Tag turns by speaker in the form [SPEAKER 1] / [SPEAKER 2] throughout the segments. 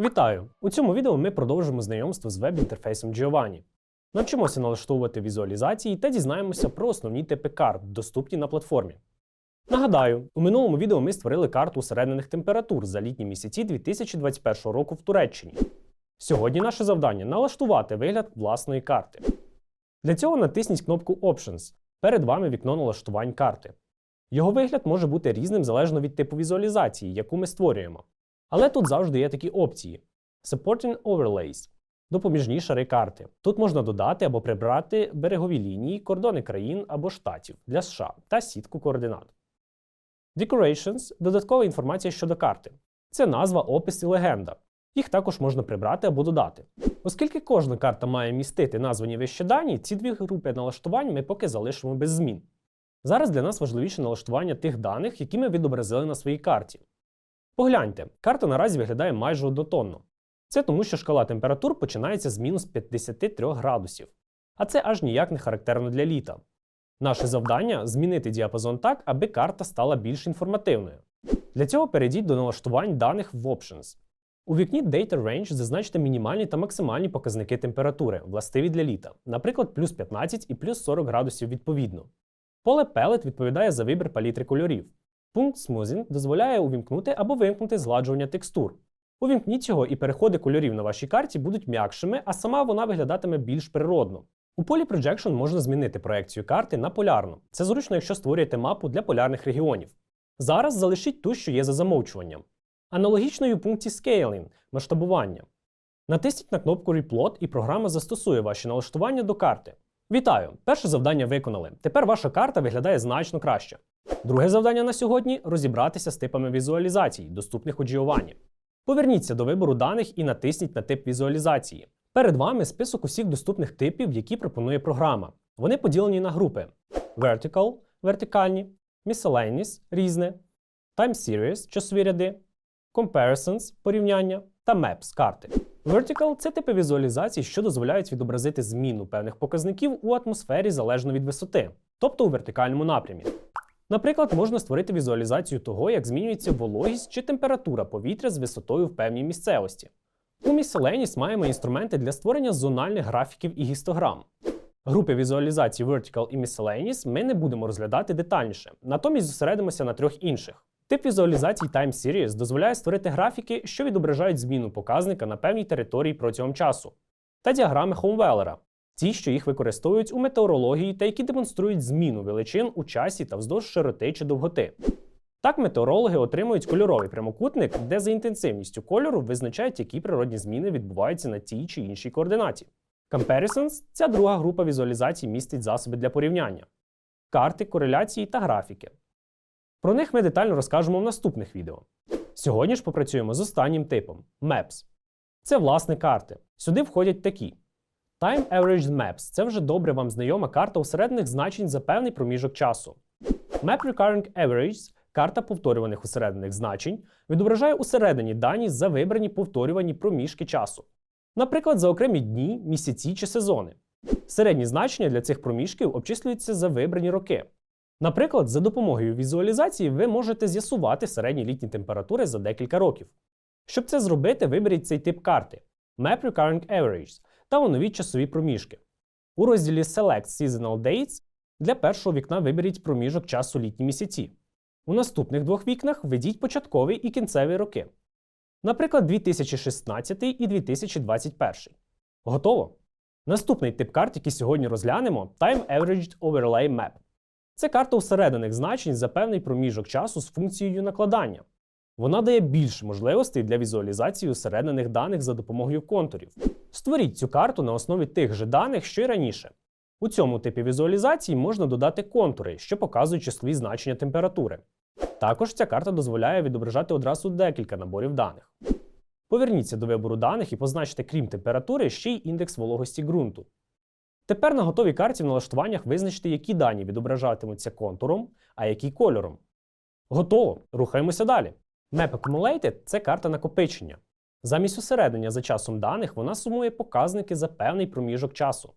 [SPEAKER 1] Вітаю! У цьому відео ми продовжимо знайомство з веб-інтерфейсом Giovanni. Навчимося налаштовувати візуалізації та дізнаємося про основні типи карт, доступні на платформі. Нагадаю, у минулому відео ми створили карту усереднених температур за літні місяці 2021 року в Туреччині. Сьогодні наше завдання налаштувати вигляд власної карти. Для цього натисніть кнопку Options. Перед вами вікно налаштувань карти. Його вигляд може бути різним залежно від типу візуалізації, яку ми створюємо. Але тут завжди є такі опції: Supporting Overlays допоміжні шари карти. Тут можна додати або прибрати берегові лінії, кордони країн або штатів для США та сітку координат. Decorations додаткова інформація щодо карти. Це назва, опис і легенда. Їх також можна прибрати або додати. Оскільки кожна карта має містити названі вище дані, ці дві групи налаштувань ми поки залишимо без змін. Зараз для нас важливіше налаштування тих даних, які ми відобразили на своїй карті. Погляньте, карта наразі виглядає майже однотонно. Це тому, що шкала температур починається з мінус 53 градусів. А це аж ніяк не характерно для літа. Наше завдання змінити діапазон так, аби карта стала більш інформативною. Для цього перейдіть до налаштувань даних в Options. У вікні Data Range зазначте мінімальні та максимальні показники температури, властиві для літа, наприклад, плюс 15 і плюс 40 градусів відповідно. Поле Pellet відповідає за вибір палітри кольорів. Пункт Smoothing дозволяє увімкнути або вимкнути згладжування текстур. Увімкніть його і переходи кольорів на вашій карті будуть м'якшими, а сама вона виглядатиме більш природно. У полі Projection можна змінити проекцію карти на полярну. Це зручно, якщо створюєте мапу для полярних регіонів. Зараз залишіть ту, що є за замовчуванням. Аналогічно і у пункті Scaling масштабування. Натисніть на кнопку Replot і програма застосує ваші налаштування до карти. Вітаю! Перше завдання виконали. Тепер ваша карта виглядає значно краще. Друге завдання на сьогодні розібратися з типами візуалізацій, доступних у Giovanni. Поверніться до вибору даних і натисніть на тип візуалізації. Перед вами список усіх доступних типів, які пропонує програма. Вони поділені на групи: Vertical вертикальні, Miscellaneous різне, Time Series часові ряди, Comparisons порівняння та Maps карти. Vertical це типи візуалізацій, що дозволяють відобразити зміну певних показників у атмосфері залежно від висоти, тобто у вертикальному напрямі. Наприклад, можна створити візуалізацію того, як змінюється вологість чи температура повітря з висотою в певній місцевості. У Miscellaneous маємо інструменти для створення зональних графіків і гістограм. Групи візуалізації Vertical і Miscellaneous ми не будемо розглядати детальніше, натомість зосередимося на трьох інших. Тип візуалізації Time Series дозволяє створити графіки, що відображають зміну показника на певній території протягом часу, та діаграми Хоумвеллера, ті, що їх використовують у метеорології та які демонструють зміну величин у часі та вздовж широти чи довготи. Так, метеорологи отримують кольоровий прямокутник, де за інтенсивністю кольору визначають, які природні зміни відбуваються на тій чи іншій координаті. Comparisons – ця друга група візуалізацій містить засоби для порівняння, карти, кореляції та графіки. Про них ми детально розкажемо в наступних відео. Сьогодні ж попрацюємо з останнім типом Maps. Це власне карти. Сюди входять такі: Time Averaged Maps це вже добре вам знайома карта усередних значень за певний проміжок часу. Map Recurring Averages карта повторюваних усереднених значень відображає усередині дані за вибрані повторювані проміжки часу. Наприклад, за окремі дні, місяці чи сезони. Середні значення для цих проміжків обчислюються за вибрані роки. Наприклад, за допомогою візуалізації ви можете з'ясувати середні літні температури за декілька років. Щоб це зробити, виберіть цей тип карти Map Recurring Averages та оновіть часові проміжки. У розділі Select Seasonal Dates для першого вікна виберіть проміжок часу літні місяці. У наступних двох вікнах введіть початковий і кінцеві роки. Наприклад, 2016 і 2021. Готово! Наступний тип карт, який сьогодні розглянемо Time Averaged Overlay Map. Це карта усерединих значень за певний проміжок часу з функцією накладання. Вона дає більше можливостей для візуалізації усереднених даних за допомогою контурів. Створіть цю карту на основі тих же даних, що й раніше. У цьому типі візуалізації можна додати контури, що показують числові значення температури. Також ця карта дозволяє відображати одразу декілька наборів даних. Поверніться до вибору даних і позначте, крім температури, ще й індекс вологості ґрунту. Тепер на готовій карті в налаштуваннях визначте, які дані відображатимуться контуром, а які кольором. Готово! Рухаємося далі. Map Accumulated – це карта накопичення. Замість усереднення за часом даних вона сумує показники за певний проміжок часу.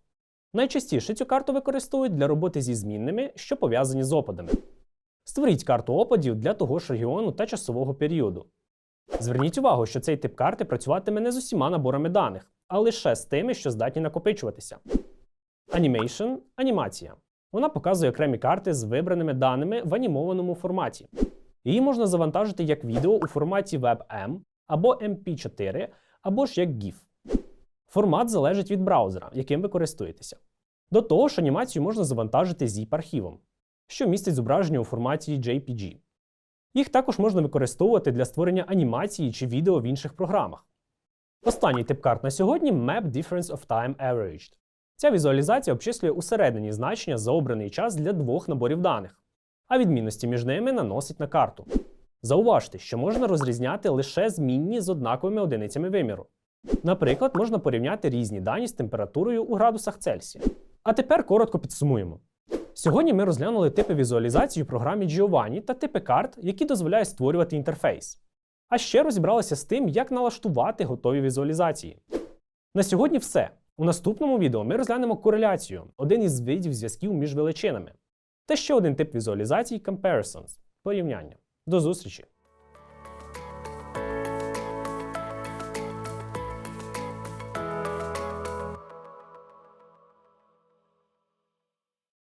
[SPEAKER 1] Найчастіше цю карту використовують для роботи зі змінними, що пов'язані з опадами. Створіть карту опадів для того ж регіону та часового періоду. Зверніть увагу, що цей тип карти працюватиме не з усіма наборами даних, а лише з тими, що здатні накопичуватися. Animation – анімація. Вона показує окремі карти з вибраними даними в анімованому форматі. Її можна завантажити як відео у форматі WebM або MP4, або ж як GIF. Формат залежить від браузера, яким ви користуєтеся. До того ж, анімацію можна завантажити zip-архівом, що містить зображення у форматі JPG. Їх також можна використовувати для створення анімації чи відео в інших програмах. Останній тип карт на сьогодні Map Difference of Time Averaged. Ця візуалізація обчислює усередині значення за обраний час для двох наборів даних, а відмінності між ними наносить на карту. Зауважте, що можна розрізняти лише змінні з однаковими одиницями виміру. Наприклад, можна порівняти різні дані з температурою у градусах Цельсія. А тепер коротко підсумуємо. Сьогодні ми розглянули типи візуалізації у програмі Giovanni та типи карт, які дозволяють створювати інтерфейс. А ще розібралися з тим, як налаштувати готові візуалізації. На сьогодні все. У наступному відео ми розглянемо кореляцію, один із видів зв'язків між величинами. Та ще один тип візуалізацій comparisons – порівняння. До зустрічі!